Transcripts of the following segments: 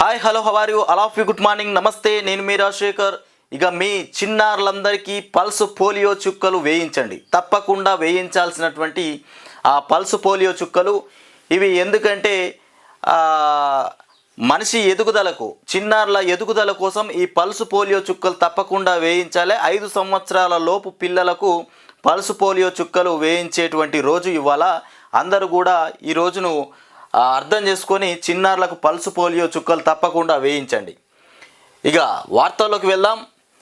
Hi hello how are you all of you good morning నమస్తే నేను మీ రాజశేఖర్. ఇక మీ చిన్నారులందరికీ pulse polio చుక్కలు వేయించండి. తప్పకుండా వేయించాల్సినటువంటి ఆ పల్స్ పోలియో చుక్కలు. ఇవి ఎందుకంటే మనిషి ఎదుగుదలకు చిన్నారుల ఎదుగుదల కోసం ఈ పల్స్ పోలియో చుక్కలు తప్పకుండా వేయించాలి. ఐదు సంవత్సరాల లోపు పిల్లలకు పల్స్ పోలియో చుక్కలు వేయించేటువంటి రోజు ఇవాళ. అందరూ కూడా ఈ రోజును అర్థం చేసుకొని చిన్నారులకు పల్స్ పోలియో చుక్కలు తప్పకుండా వేయించండి. ఇక వార్తల్లోకి వెళ్దాం.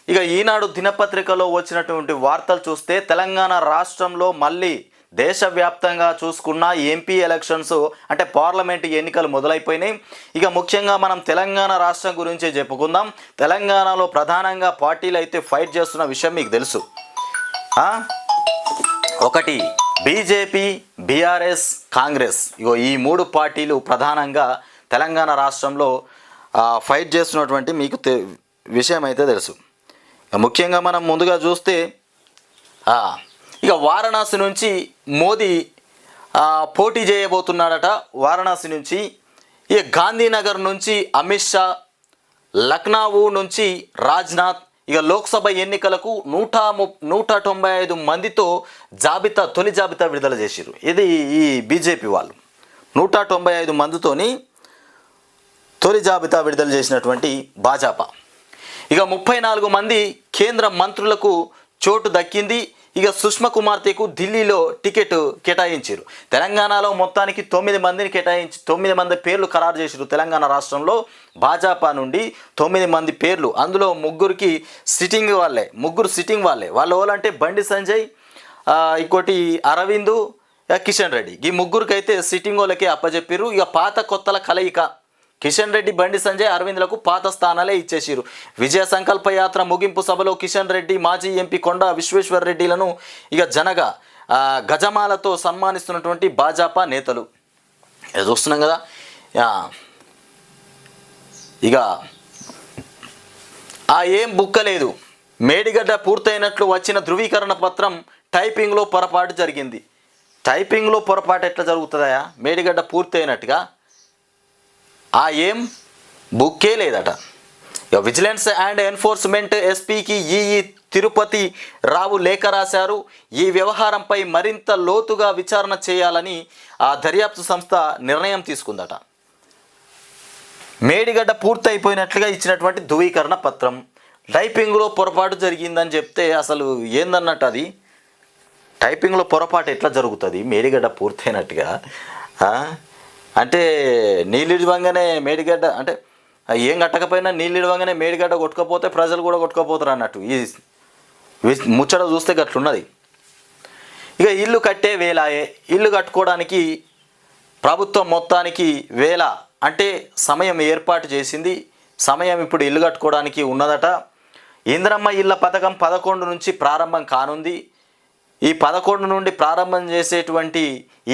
ఇక ఈనాడు దినపత్రికలో వచ్చినటువంటి వార్తలు చూస్తే తెలంగాణ రాష్ట్రంలో మళ్ళీ దేశవ్యాప్తంగా చూసుకున్న ఎంపీ ఎలక్షన్స్ అంటే పార్లమెంట్ ఎన్నికలు మొదలైపోయినాయి. ఇక ముఖ్యంగా మనం తెలంగాణ రాష్ట్రం గురించే చెప్పుకుందాం. తెలంగాణలో ప్రధానంగా పార్టీలు అయితే ఫైట్ చేస్తున్న విషయం మీకు తెలుసు. ఒకటి బీజేపీ బీఆర్ఎస్ కాంగ్రెస్ ఇగో ఈ మూడు పార్టీలు ప్రధానంగా తెలంగాణ రాష్ట్రంలో ఫైట్ చేస్తున్నటువంటి మీకు తె విషయం అయితే తెలుసు ముఖ్యంగా మనం ముందుగా చూస్తే ఇక వారణాసి నుంచి మోదీ పోటీ చేయబోతున్నాడట. వారణాసి నుంచి ఇక గాంధీనగర్ నుంచి అమిత్ షా లక్నావు నుంచి రాజ్నాథ్ ఇక లోక్సభ ఎన్నికలకు నూట ము నూట తొంభై ఐదు మందితో జాబితా తొలి జాబితా విడుదల చేసిరు ఇది ఈ బీజేపీ వాళ్ళు. నూట తొంభై ఐదు మందితోని తొలి జాబితా విడుదల చేసినటువంటి భాజపా. ఇక ముప్పై నాలుగు మంది కేంద్ర మంత్రులకు చోటు దక్కింది. ఇక సుష్మా కుమార్తెకు ఢిల్లీలో టికెట్ కేటాయించారు. తెలంగాణలో మొత్తానికి తొమ్మిది మందిని కేటాయించి తొమ్మిది మంది పేర్లు ఖరారు చేశారు తెలంగాణ రాష్ట్రంలో. భాజపా నుండి తొమ్మిది మంది పేర్లు. అందులో ముగ్గురికి సిట్టింగ్ వాళ్ళే ముగ్గురు సిట్టింగ్ వాళ్ళే. వాళ్ళు ఎవరంటే బండి సంజయ్ ఇంకోటి అరవిందు కిషన్ రెడ్డి. ఈ ముగ్గురికి అయితే సిట్టింగ్ వాళ్ళకి అప్పచెప్పారు ఇక పాత కొత్తల కలయిక కిషన్ రెడ్డి బండి సంజయ్ అరవింద్లకు పాత స్థానాలే ఇచ్చేసిరు విజయ సంకల్ప యాత్ర ముగింపు సభలో కిషన్ రెడ్డి మాజీ ఎంపీ కొండ విశ్వేశ్వర్ రెడ్డిలను ఇక జనగా గజమాలతో సన్మానిస్తున్నటువంటి భాజపా నేతలు. చూస్తున్నాం కదా ఇక ఆ ఏం బుక్కలేదు. మేడిగడ్డ పూర్తయినట్లు వచ్చిన ధృవీకరణ పత్రం టైపింగ్లో పొరపాటు జరిగింది. టైపింగ్లో పొరపాటు ఎట్లా జరుగుతుందా మేడిగడ్డ పూర్తయినట్టుగా ఆ ఏం? బుక్కే లేదట. ఇక విజిలెన్స్ అండ్ ఎన్ఫోర్స్మెంట్ ఎస్పీకి ఈఈ తిరుపతి రావు లేఖ రాశారు. ఈ వ్యవహారంపై మరింత లోతుగా విచారణ చేయాలని ఆ దర్యాప్తు సంస్థ నిర్ణయం తీసుకుందట. మేడిగడ్డ పూర్తయిపోయినట్లుగా ఇచ్చినటువంటి ధృవీకరణ పత్రం. టైపింగ్లో పొరపాటు జరిగిందని చెప్తే అసలు ఏందన్నట్టు అది? టైపింగ్లో పొరపాటు ఎట్లా జరుగుతుంది? మేడిగడ్డ పూర్తయినట్టుగా అంటే నీళ్ళు మేడిగడ్డ అంటే ఏం కట్టకపోయినా నీళ్ళు మేడిగడ్డ కొట్టుకపోతే ప్రజలు కూడా కొట్టుకపోతారు అన్నట్టు. ఈ వి- ముచ్చట చూస్తే గట్లున్నది. ఇక ఇల్లు కట్టే వేలాయే ఇల్లు కట్టుకోవడానికి ప్రభుత్వం మొత్తానికి వేల అంటే సమయం ఏర్పాటు చేసింది. సమయం ఇప్పుడు ఇల్లు కట్టుకోవడానికి ఉన్నదట. ఇంద్రమ్మ ఇళ్ళ పథకం పదకొండు నుంచి ప్రారంభం కానుంది. ఈ పదకొండు నుండి ప్రారంభం చేసేటువంటి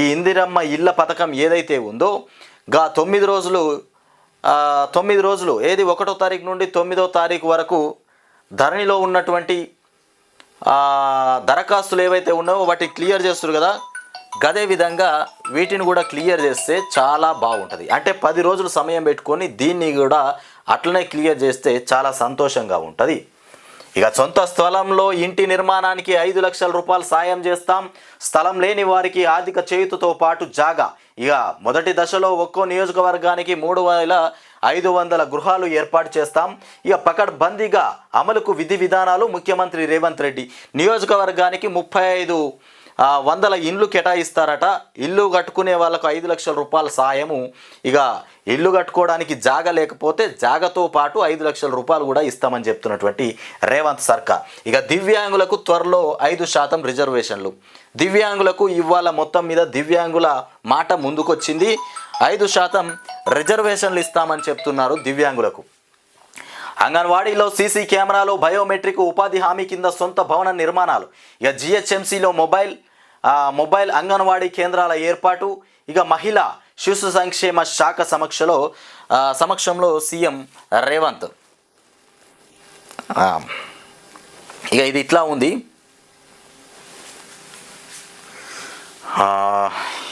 ఈ ఇందిరమ్మ ఇళ్ళ పథకం ఏదైతే ఉందో గా తొమ్మిది రోజులు తొమ్మిది రోజులు ఏది ఒకటో తారీఖు నుండి తొమ్మిదో తారీఖు వరకు ధరణిలో ఉన్నటువంటి దరఖాస్తులు ఏవైతే ఉన్నాయో వాటిని క్లియర్ చేస్తారు కదా గదే విధంగా వీటిని కూడా క్లియర్ చేస్తే చాలా బాగుంటుంది. అంటే పది రోజులు సమయం పెట్టుకొని దీన్ని కూడా అట్లనే క్లియర్ చేస్తే చాలా సంతోషంగా ఉంటుంది. ఇక సొంత స్థలంలో ఇంటి నిర్మాణానికి ఐదు లక్షల రూపాయలు సాయం చేస్తాం. స్థలం లేని వారికి ఆర్థిక చేయుతతో పాటు జాగా. ఇక మొదటి దశలో ఒక్కో నియోజకవర్గానికి మూడు వేల ఐదు వందల గృహాలు ఏర్పాటు చేస్తాం. ఇక పకడ్బందీగా అమలుకు విధి విధానాలు ముఖ్యమంత్రి రేవంత్ రెడ్డి. నియోజకవర్గానికి ముప్పై ఐదు వందల ఇండ్లు కేటాయిస్తారట. ఇల్లు కట్టుకునే వాళ్ళకు ఐదు లక్షల రూపాయల సాయము. ఇక ఇల్లు కట్టుకోవడానికి జాగ లేకపోతే జాగతో పాటు ఐదు లక్షల రూపాయలు కూడా ఇస్తామని చెప్తున్నటువంటి రేవంత్ సర్కార్. ఇక దివ్యాంగులకు త్వరలో ఐదు శాతం రిజర్వేషన్లు. దివ్యాంగులకు ఇవాళ మొత్తం మీద దివ్యాంగుల మాట ముందుకొచ్చింది. ఐదు శాతం రిజర్వేషన్లు ఇస్తామని చెప్తున్నారు దివ్యాంగులకు. అంగన్వాడీలో సీసీ కెమెరాలు బయోమెట్రిక్ ఉపాధి హామీ కింద సొంత భవన నిర్మాణాలు. ఇక జిహెచ్ఎంసీలో మొబైల్ మొబైల్ అంగన్వాడీ కేంద్రాల ఏర్పాటు ఇక మహిళ శిశు సంక్షేమ శాఖ సమక్షంలో సమక్షంలో సీఎం రేవంత్. ఇక ఇది ఇట్లా ఉంది.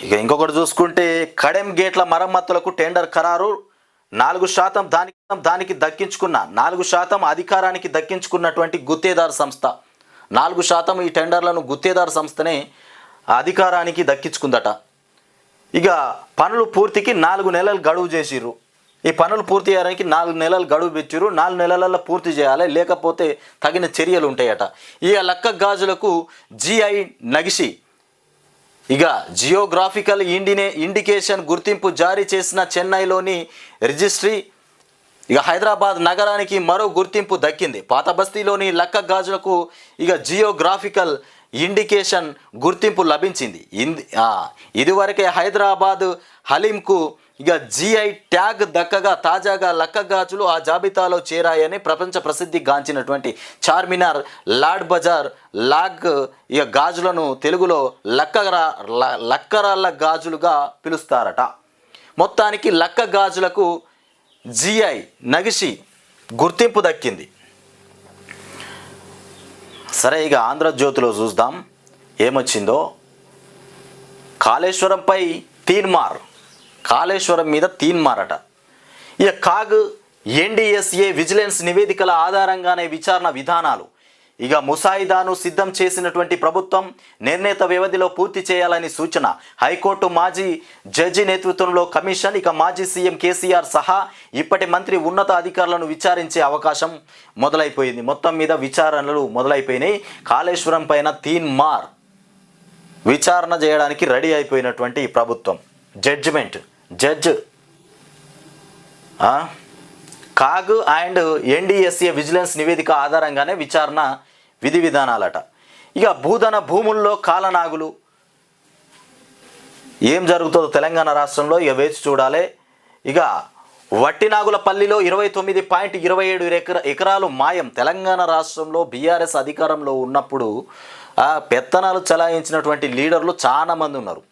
ఇక ఇంకొకటి చూసుకుంటే కడెం గేట్ల మరమ్మతులకు టెండర్ ఖరారు. నాలుగు శాతం దానికి దానికి దక్కించుకున్న నాలుగు శాతం అధికారానికి దక్కించుకున్నటువంటి గుత్తేదారు సంస్థ. నాలుగు శాతం ఈ టెండర్లను గుత్తేదారు సంస్థనే అధికారానికి దక్కించుకుందట. ఇక పనులు పూర్తికి నాలుగు నెలలు గడువు చేసిర్రు. ఈ పనులు పూర్తి చేయడానికి నాలుగు నెలలు గడువు పెట్టిరు నాలుగు నెలలలో పూర్తి చేయాలి. లేకపోతే తగిన చర్యలు ఉంటాయట. ఇక లక్క గాజులకు జిఐ నగిసి ఇక జియోగ్రాఫికల్ ఇండినే ఇండికేషన్ గుర్తింపు జారీ చేసిన చెన్నైలోని రిజిస్ట్రీ ఇక హైదరాబాద్ నగరానికి మరో గుర్తింపు దక్కింది. పాత బస్తీలోని లక్క గాజులకు ఇక జియోగ్రాఫికల్ ఇండికేషన్ గుర్తింపు లభించింది. ఇదివరకే హైదరాబాద్ హలీంకు ఇక జిఐ ట్యాగ్ దక్కగా తాజాగా లక్క గాజులు ఆ జాబితాలో చేరాయని ప్రపంచ ప్రసిద్ధి గాంచినటువంటి చార్మినార్ లాడ్ బజార్ లాగ్ ఇక గాజులను తెలుగులో లక్కరా ల- లక్కరాళ్ళ గాజులుగా పిలుస్తారట. మొత్తానికి లక్క గాజులకు జిఐ నగిషి గుర్తింపు దక్కింది. సరే ఇక ఆంధ్రజ్యోతిలో చూద్దాం. ఏమొచ్చిందో? కాళేశ్వరంపై తీన్మార్. కాళేశ్వరం మీద తీన్మారట. ఇక కాగ్ ఎన్డీఎస్ఏ విజిలెన్స్ నివేదికల ఆధారంగానే విచారణ విధానాలు. ఇక ముసాయిదాను సిద్ధం చేసినటువంటి ప్రభుత్వం నిర్ణీత వ్యవధిలో పూర్తి చేయాలని సూచన. హైకోర్టు మాజీ జడ్జి నేతృత్వంలో కమిషన్ ఇక మాజీ సీఎం కేసీఆర్ సహా ఇప్పటి మంత్రి ఉన్నత అధికారులను విచారించే అవకాశం మొదలైపోయింది. మొత్తం మీద విచారణలు మొదలైపోయినాయి. కాళేశ్వరం పైన తీన్ మార్ విచారణ చేయడానికి రెడీ అయిపోయినటువంటి ఈ ప్రభుత్వం judgment judge CAG and NDSA vigilance నివేదిక ఆధారంగానే విచారణ విధి విధానాలట. ఇక భూధన భూముల్లో కాలనాగులు ఏం జరుగుతుందో తెలంగాణ రాష్ట్రంలో ఇక వేచి చూడాలి. ఇక వట్టినాగులపల్లిలో ఇరవై తొమ్మిది పాయింట్ ఇరవై ఏడు ఎకర ఎకరాలు మాయం. తెలంగాణ రాష్ట్రంలో బీఆర్ఎస్ అధికారంలో ఉన్నప్పుడు ఆ పెత్తనాలు చలాయించినటువంటి లీడర్లు చాలా మంది ఉన్నారు.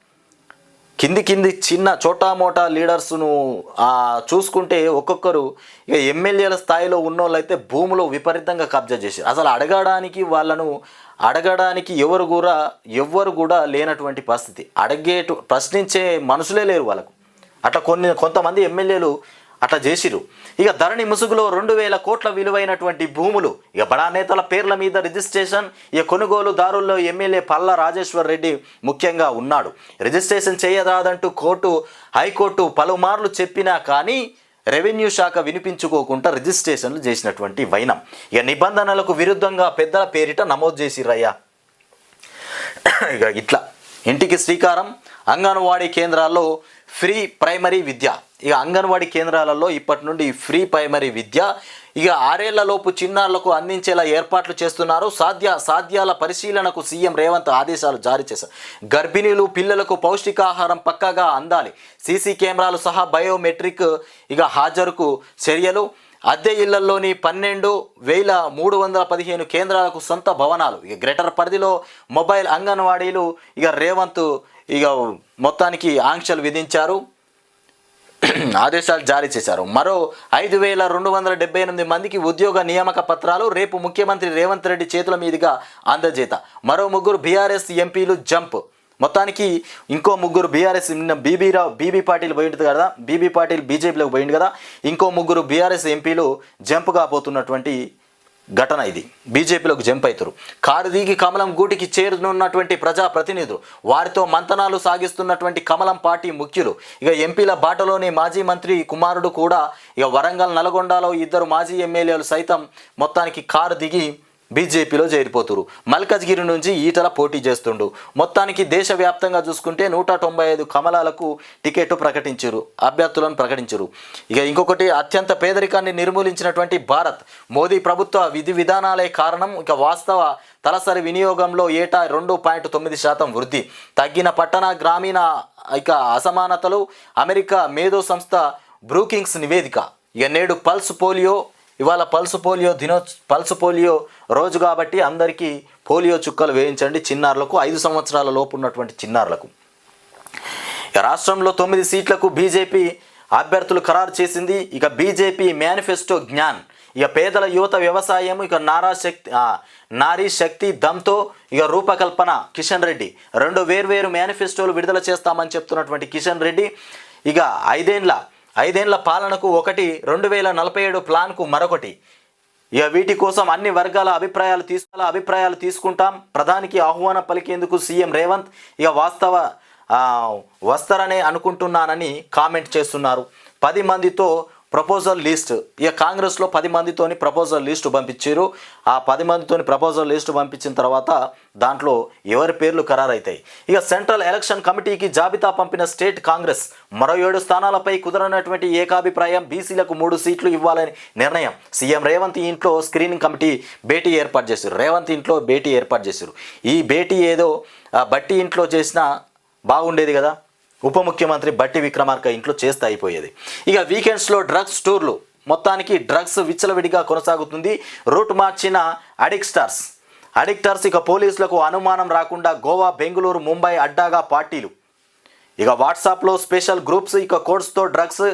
కింది కింది చిన్న చోటా మోటా లీడర్స్ను చూసుకుంటే ఒక్కొక్కరు ఇక ఎమ్మెల్యేల స్థాయిలో ఉన్నోళ్ళైతే భూములు విపరీతంగా కబ్జా చేశారు. అసలు అడగడానికి వాళ్ళను అడగడానికి ఎవరు కూడా ఎవ్వరు కూడా లేనటువంటి పరిస్థితి. అడిగేటు ప్రశ్నించే మనుషులే లేరు వాళ్ళకు. అట్లా కొన్ని కొంతమంది ఎమ్మెల్యేలు అట్లా చేసిరు ఇక ధరణి ముసుగులో రెండు వేల కోట్ల విలువైనటువంటి భూములు ఇక బడా నేతల పేర్ల మీద రిజిస్ట్రేషన్ ఇక కొనుగోలుదారుల్లో ఎమ్మెల్యే పల్లా రాజేశ్వర్ రెడ్డి ముఖ్యంగా ఉన్నాడు. రిజిస్ట్రేషన్ చేయరాదంటూ కోర్టు హైకోర్టు పలుమార్లు చెప్పినా కానీ రెవెన్యూ శాఖ వినిపించుకోకుండా రిజిస్ట్రేషన్లు చేసినటువంటి వైనం. ఇక నిబంధనలకు విరుద్ధంగా పెద్దల పేరిట నమోదు చేసిరయ్యా ఇక ఇట్లా. ఇంటికి శ్రీకారం అంగన్వాడీ కేంద్రాల్లో ఫ్రీ ప్రైమరీ విద్య. ఇక అంగన్వాడీ కేంద్రాలలో ఇప్పటి నుండి ఫ్రీ ప్రైమరీ విద్య ఇక ఆరేళ్ళలోపు చిన్నారులకు అందించేలా ఏర్పాట్లు చేస్తున్నారు. సాధ్య సాధ్యాల పరిశీలనకు సీఎం రేవంత్ ఆదేశాలు జారీ చేశారు. గర్భిణీలు పిల్లలకు పౌష్టికాహారం పక్కాగా అందాలి. సీసీ కెమెరాలు సహా బయోమెట్రిక్ ఇక హాజరుకు చర్యలు. అద్దె ఇళ్ళలోని పన్నెండు వేల మూడు వందల పదిహేను కేంద్రాలకు సొంత భవనాలు. ఇక గ్రేటర్ పరిధిలో మొబైల్ అంగన్వాడీలు ఇక రేవంత్ ఇక మొత్తానికి ఆంక్షలు విధించారు. ఆదేశాలు జారీ చేశారు. మరో ఐదు వేల రెండు వందల డెబ్బై ఎనిమిది మందికి ఉద్యోగ నియామక పత్రాలు రేపు ముఖ్యమంత్రి రేవంత్ రెడ్డి చేతుల మీదుగా అందజేత. మరో ముగ్గురు బీఆర్ఎస్ ఎంపీలు జంప్. మొత్తానికి ఇంకో ముగ్గురు BRS బీబీరావు B B B B Patil పోయింది కదా? బీబీ పాటిల్ బీజేపీలోకి పోయింది కదా? ఇంకో ముగ్గురు బీఆర్ఎస్ ఎంపీలు జంప్ కాబోతున్నటువంటి ఘటన ఇది. బీజేపీలోకి జంప్ అవుతారు కారు దిగి కమలం గూటికి చేరునున్నటువంటి ప్రజా ప్రతినిధులు వారితో మంతనాలు సాగిస్తున్నటువంటి కమలం పార్టీ ముఖ్యులు ఇక ఎంపీల బాటలోని మాజీ మంత్రి కుమారుడు కూడా ఇక వరంగల్ నల్గొండలో ఇద్దరు మాజీ ఎమ్మెల్యేలు సైతం మొత్తానికి కారు దిగి బీజేపీలో చేరిపోతురు. మల్కజ్గిరి నుంచి ఈటల పోటీ చేస్తుండు. మొత్తానికి దేశవ్యాప్తంగా చూసుకుంటే నూట తొంభై ఐదు కమలాలకు టికెట్ ప్రకటించారు అభ్యర్థులను ప్రకటించారు ఇక ఇంకొకటి అత్యంత పేదరికాన్ని నిర్మూలించినటువంటి భారత్. మోదీ ప్రభుత్వ విధి విధానాలే కారణం. ఇక వాస్తవ తలసరి వినియోగంలో ఏటా రెండు పాయింట్ తొమ్మిది శాతం వృద్ధి. తగ్గిన పట్టణ గ్రామీణ ఇక అసమానతలు. అమెరికా మేధో సంస్థ బ్రూకింగ్స్ నివేదిక. ఇక నేడు పల్స్ పోలియో ఇవాళ పల్స్ పోలియో దినో పల్స్ పోలియో రోజు కాబట్టి అందరికీ పోలియో చుక్కలు వేయించండి చిన్నారులకు. ఐదు సంవత్సరాల లోపు ఉన్నటువంటి చిన్నారులకు. ఇక రాష్ట్రంలో తొమ్మిది సీట్లకు బీజేపీ అభ్యర్థులు ఖరారు చేసింది. ఇక బీజేపీ మేనిఫెస్టో జ్ఞాన్. ఇక పేదల యువత వ్యవసాయం ఇక నారా శక్తి నారీ శక్తి దమ్తో ఇక రూపకల్పన కిషన్ రెడ్డి. రెండు వేర్వేరు మేనిఫెస్టోలు విడుదల చేస్తామని చెప్తున్నటువంటి కిషన్ రెడ్డి ఇక ఐదేండ్ల ఐదేళ్ళ పాలనకు ఒకటి రెండు వేల నలభై ఏడు ప్లాన్కు మరొకటి. ఇక వీటి కోసం అన్ని వర్గాల అభిప్రాయాలు తీసుకు అభిప్రాయాలు తీసుకుంటాం. ప్రధానికి ఆహ్వానం పలికేందుకు సీఎం రేవంత్ ఇక వాస్తవ వస్తారనే అనుకుంటున్నానని కామెంట్ చేస్తున్నారు. పది మందితో ప్రపోజల్ లిస్ట్. ఇక కాంగ్రెస్లో పది మందితోని ప్రపోజల్ లిస్టు పంపించారు. ఆ పది మందితోని ప్రపోజల్ లిస్టు పంపించిన తర్వాత దాంట్లో ఎవరి పేర్లు ఖరారైతాయి? ఇక సెంట్రల్ ఎలక్షన్ కమిటీకి జాబితా పంపిన స్టేట్ కాంగ్రెస్ మరో ఏడు స్థానాలపై కుదరనటువంటి ఏకాభిప్రాయం బీసీలకు మూడు సీట్లు ఇవ్వాలని నిర్ణయం. సీఎం రేవంత్ ఇంట్లో స్క్రీనింగ్ కమిటీ భేటీ ఏర్పాటు చేశారు. రేవంత్ ఇంట్లో భేటీ ఏర్పాటు చేశారు. ఈ భేటీ ఏదో బట్టి ఇంట్లో చేసినా బాగుండేది కదా? ఉప ముఖ్యమంత్రి బట్టి విక్రమార్క ఇంట్లో చేస్తే అయిపోయేది. ఇక వీకెండ్స్లో డ్రగ్స్ టూర్లు. మొత్తానికి డ్రగ్స్ విచ్చలవిడిగా కొనసాగుతుంది. రూట్ మార్చిన అడిక్స్టార్స్ అడిక్టర్స్ ఇక పోలీసులకు అనుమానం రాకుండా గోవా బెంగళూరు ముంబై అడ్డాగా పార్టీలు. ఇక వాట్సాప్లో స్పెషల్ గ్రూప్స్ ఇక కోడ్స్తో డ్రగ్స్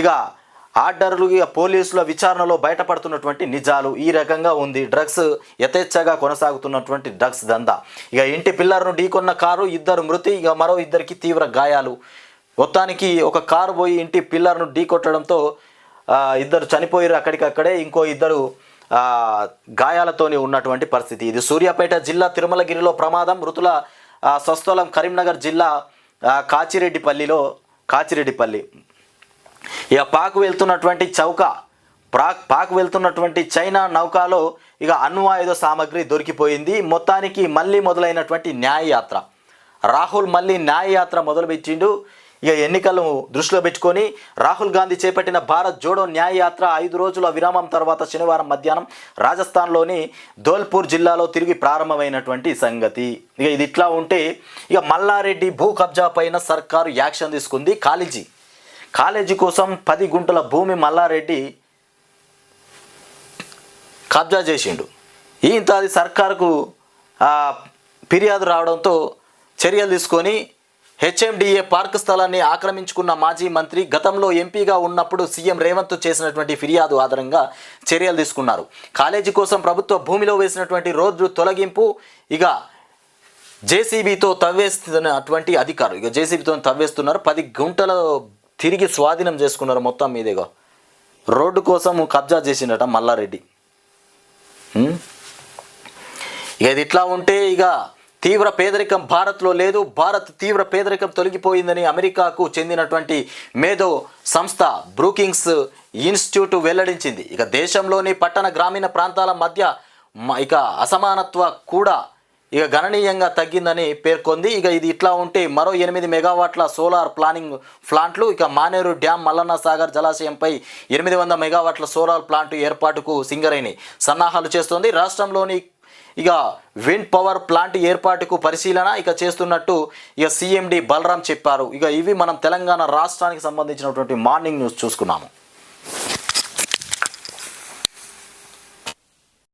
ఇక ఆర్డర్లు ఇక పోలీసుల విచారణలో బయటపడుతున్నటువంటి నిజాలు ఈ రకంగా ఉంది. డ్రగ్స్ యథేచ్ఛగా కొనసాగుతున్నటువంటి డ్రగ్స్ దందా. ఇక ఇంటి పిల్లర్ను ఢీకొన్న కారు ఇద్దరు మృతి ఇక మరో ఇద్దరికి తీవ్ర గాయాలు. మొత్తానికి ఒక కారు పోయి ఇంటి పిల్లర్ను ఢీకొట్టడంతో ఇద్దరు చనిపోయారు అక్కడికక్కడే. ఇంకో ఇద్దరు గాయాలతోనే ఉన్నటువంటి పరిస్థితి. ఇది సూర్యాపేట జిల్లా తిరుమలగిరిలో ప్రమాదం. మృతుల స్వస్థలం కరీంనగర్ జిల్లా కాచిరెడ్డిపల్లిలో కాచిరెడ్డిపల్లి. ఇక పాకు వెళ్తున్నటువంటి చౌక ప్రాక్ పాక్ వెళ్తున్నటువంటి చైనా నౌకాలో ఇక అణ్వాయుధ సామాగ్రి దొరికిపోయింది. మొత్తానికి మళ్ళీ మొదలైనటువంటి న్యాయయాత్ర. రాహుల్ మళ్ళీ న్యాయయాత్ర మొదలుపెట్టిండు. ఇక ఎన్నికలను దృష్టిలో పెట్టుకొని రాహుల్ గాంధీ చేపట్టిన భారత్ జోడో న్యాయయాత్ర ఐదు రోజుల విరామం తర్వాత శనివారం మధ్యాహ్నం రాజస్థాన్లోని ధోల్పూర్ జిల్లాలో తిరిగి ప్రారంభమైనటువంటి సంగతి. ఇక ఇది ఇట్లా ఉంటే ఇక మల్లారెడ్డి భూ కబ్జా పైన సర్కారు యాక్షన్ తీసుకుంది. కాలేజీ కాలేజీ కోసం పది గుంటల భూమి మల్లారెడ్డి కబ్జా చేసిండు. ఇంత అది సర్కారుకు ఫిర్యాదు రావడంతో చర్యలు తీసుకొని హెచ్ఎండిఏ పార్క్ స్థలాన్ని ఆక్రమించుకున్న మాజీ మంత్రి గతంలో ఎంపీగా ఉన్నప్పుడు సీఎం రేవంత్ చేసినటువంటి ఫిర్యాదు ఆధారంగా చర్యలు తీసుకున్నారు. కాలేజీ కోసం ప్రభుత్వ భూమిలో వేసినటువంటి రోడ్డు తొలగింపు ఇక జేసీబీతో తవ్వేస్తున్నటువంటి అధికారులు ఇక జేసీబీతో తవ్వేస్తున్నారు. పది గుంటలు తిరిగి స్వాధీనం చేసుకున్నారు మొత్తం మీదేగా. రోడ్డు కోసం కబ్జా చేసిండట మల్లారెడ్డి. ఇక ఇది ఇట్లా ఉంటే ఇక తీవ్ర పేదరికం భారత్లో లేదు. భారత్ తీవ్ర పేదరికం తొలగిపోయిందని అమెరికాకు చెందినటువంటి మేధో సంస్థ బ్రూకింగ్స్ ఇన్స్టిట్యూట్ వెల్లడించింది. ఇక దేశంలోని పట్టణ గ్రామీణ ప్రాంతాల మధ్య ఇక అసమానత్వ కూడా ఇక గణనీయంగా తగ్గిందని పేర్కొంది. ఇక ఇది ఇట్లా ఉంటే మరో ఎనిమిది మెగావాట్ల సోలార్ ప్లానింగ్ ప్లాంట్లు ఇక మానేరు డ్యామ్ మల్లన్న సాగర్ జలాశయంపై ఎనిమిది వందల మెగావాట్ల సోలార్ ప్లాంట్ ఏర్పాటుకు సింగరేణి సన్నాహాలు చేస్తోంది. రాష్ట్రంలోని ఇక విండ్ పవర్ ప్లాంట్ ఏర్పాటుకు పరిశీలన ఇక చేస్తున్నట్టు ఇక సీఎండి బలరాం చెప్పారు. ఇక ఇవి మనం తెలంగాణ రాష్ట్రానికి సంబంధించినటువంటి మార్నింగ్ న్యూస్ చూసుకున్నాము.